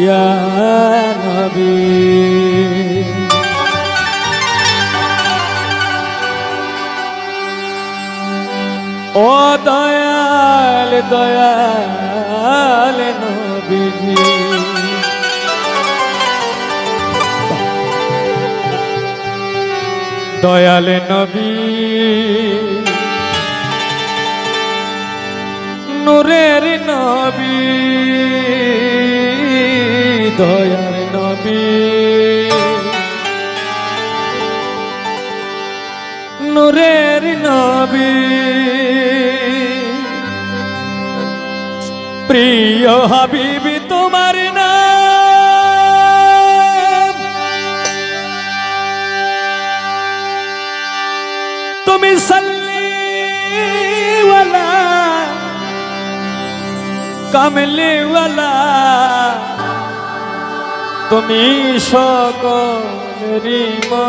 ইয়া নবী। ও দয়াল দয়াল নবীজি। দয়াল নবী। নূরের নবী। দয়ার নামে নূরের নবী। প্রিয় হাবিবি তোমার নাম। তুমি সাল্লিওয়ালা কামলিওয়ালা তুমি সকলের মা।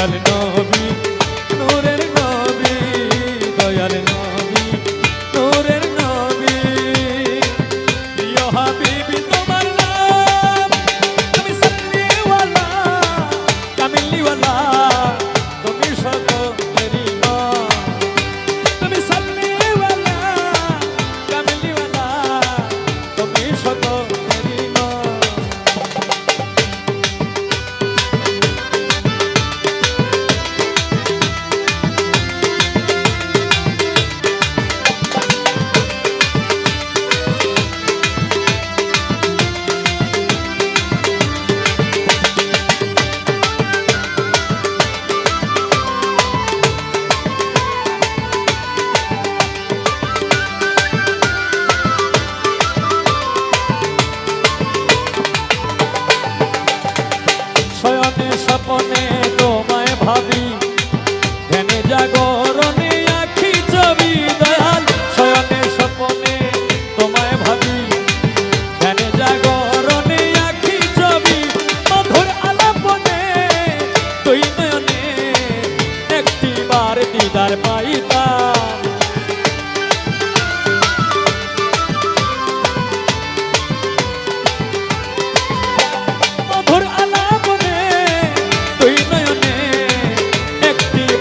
Hallelujah.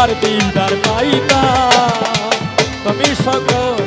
তোমার দিদার পাইতা। তুমি সকল